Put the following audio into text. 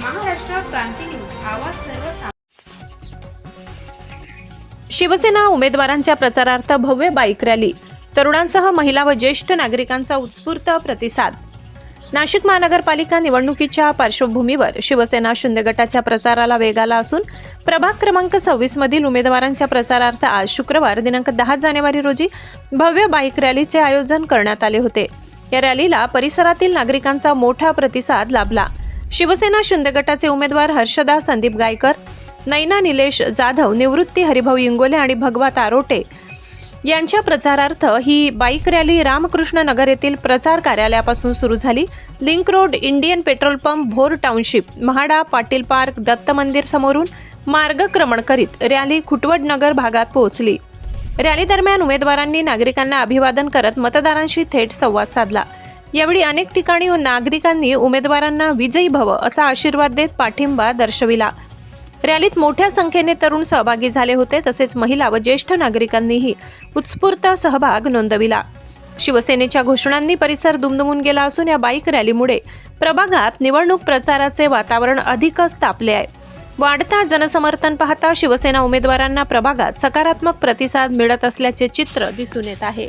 क्रांती news. आवाज सर्व शिवसेना उमेदवारांच्या प्रचारार्थ भव्य बाईक रॅली. तरुणांसह महिला व ज्येष्ठ नागरिकांचा उत्स्फूर्त प्रतिसाद. नाशिक महानगरपालिका निवडणुकीच्या पार्श्वभूमीवर शिवसेना शिंदे गटाच्या प्रचाराला वेग आला असून प्रभाग क्रमांक सव्वीस मधील उमेदवारांच्या प्रचारार्थ आज शुक्रवार दिनांक दहा जानेवारी रोजी भव्य बाईक रॅलीचे आयोजन करण्यात आले होते. या रॅलीला परिसरातील नागरिकांचा मोठा प्रतिसाद लाभला. शिवसेना शिंदे गटाचे उमेदवार हर्षदा संदीप गायकर नैना निलेश जाधव निवृत्ती हरिभाऊ इंगोले आणि भगवा तारोटे यांच्या प्रचारार्थ ही बाईक रॅली रामकृष्ण नगर येथील प्रचार कार्यालयापासून सुरू झाली. Link road Indian petrol pump Bhor township MHADA Patil park Datta मंदिर समोरून मार्गक्रमण करीत रॅली खुटवड नगर भागात पोहोचली. रॅली दरम्यान उमेदवारांनी नागरिकांना अभिवादन करत मतदारांशी थेट संवाद साधला. यावेळी अनेक ठिकाणी नागरिकांनी उमेदवारांना विजयी भव असा आशीर्वाद देत पाठिंबा दर्शविला. रॅलीत मोठ्या संख्येने तरुण सहभागी झाले होते तसेच महिला व ज्येष्ठ नागरिकांनीही उत्स्फूर्त सहभाग नोंदविला. शिवसेनेच्या घोषणांनी परिसर दुमदुमून गेला असून या बाईक रॅलीमुळे प्रभागात निवडणूक प्रचाराचे वातावरण अधिकच तापले आहे. वाढता जनसमर्थन पाहता शिवसेना उमेदवारांना प्रभागात सकारात्मक प्रतिसाद मिळत असल्याचे चित्र दिसून येत आहे.